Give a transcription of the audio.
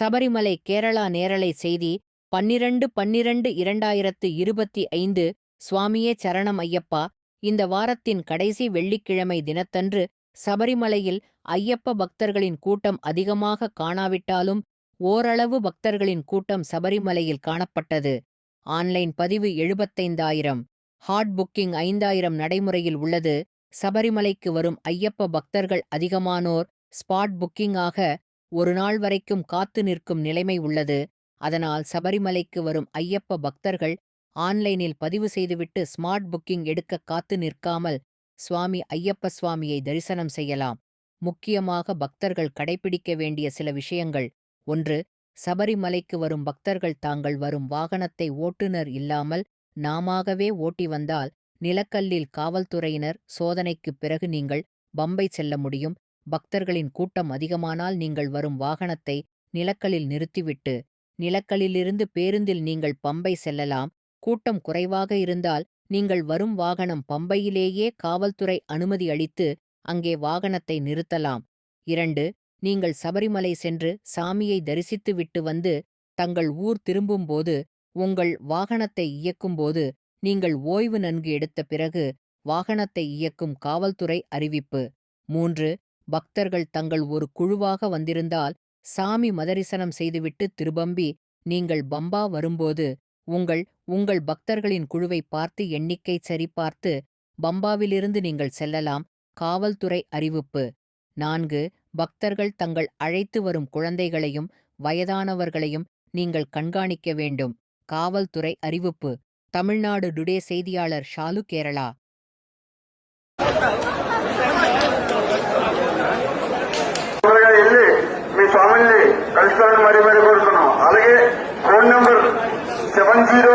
சபரிமலை கேரளா நேரலை செய்தி பன்னிரண்டு பன்னிரண்டு இரண்டாயிரத்து இருபத்தி ஐந்து சுவாமியே சரணம் ஐயப்பா. இந்த வாரத்தின் கடைசி வெள்ளிக்கிழமை தினத்தன்று சபரிமலையில் ஐயப்ப பக்தர்களின் கூட்டம் அதிகமாக காணாவிட்டாலும் ஓரளவு பக்தர்களின் கூட்டம் சபரிமலையில் காணப்பட்டது. ஆன்லைன் பதிவு எழுபத்தைந்தாயிரம். ஹாட் புக்கிங் ஐந்தாயிரம் நடைமுறையில் உள்ளது. சபரிமலைக்கு வரும் ஐயப்ப பக்தர்கள் அதிகமானோர் ஸ்பாட் புக்கிங்காக ஒரு நாள் வரைக்கும் காத்து நிற்கும் நிலைமை உள்ளது. அதனால் சபரிமலைக்கு வரும் ஐயப்ப பக்தர்கள் ஆன்லைனில் பதிவு செய்துவிட்டு ஸ்மார்ட் புக்கிங் எடுக்க காத்து நிற்காமல் சுவாமி ஐயப்ப சுவாமியை தரிசனம் செய்யலாம். முக்கியமாக பக்தர்கள் கடைபிடிக்க வேண்டிய சில விஷயங்கள். ஒன்று சபரிமலைக்கு வரும் பக்தர்கள் தாங்கள் வரும் வாகனத்தை ஓட்டுநர் இல்லாமல் நாமாகவே ஓட்டி வந்தால் நிலக்கல்லில் காவல்துறையினர் சோதனைக்குப் பிறகு நீங்கள் பம்பை செல்ல முடியும். பக்தர்களின் கூட்டம் அதிகமானால் நீங்கள் வரும் வாகனத்தை நிலக்கலில் நிறுத்திவிட்டு நிலக்கலிலிருந்து பேருந்தில் நீங்கள் பம்பை செல்லலாம். கூட்டம் குறைவாக இருந்தால் நீங்கள் வரும் வாகனம் பம்பையிலேயே காவல்துறை அனுமதி அளித்து அங்கே வாகனத்தை நிறுத்தலாம். இரண்டு நீங்கள் சபரிமலை சென்று சாமியை தரிசித்து விட்டு வந்து தங்கள் ஊர் திரும்பும்போது உங்கள் வாகனத்தை இயக்கும்போது நீங்கள் ஓய்வு நன்கு எடுத்த பிறகு வாகனத்தை இயக்கும் காவல்துறை அறிவிப்பு. மூன்று பக்தர்கள் தங்கள் ஒரு குழுவாக வந்திருந்தால் சாமி மதரிசனம் செய்துவிட்டு திரும்பி நீங்கள் பம்பா வரும்போது உங்கள் உங்கள் பக்தர்களின் குழுவை பார்த்து எண்ணிக்கை சரிபார்த்து பம்பாவிலிருந்து நீங்கள் செல்லலாம். காவல்துறை அறிவிப்பு. நான்கு பக்தர்கள் தங்கள் அழைத்து வரும் குழந்தைகளையும் வயதானவர்களையும் நீங்கள் கண்காணிக்க வேண்டும். காவல்துறை அறிவிப்பு. தமிழ்நாடு டுடே செய்தியாளர் ஷாலு கேரளா. స్వామిని మరీ మరీ కోరుతున్నాం. అలాగే ఫోన్ నెంబర్ సెవెన్ జీరో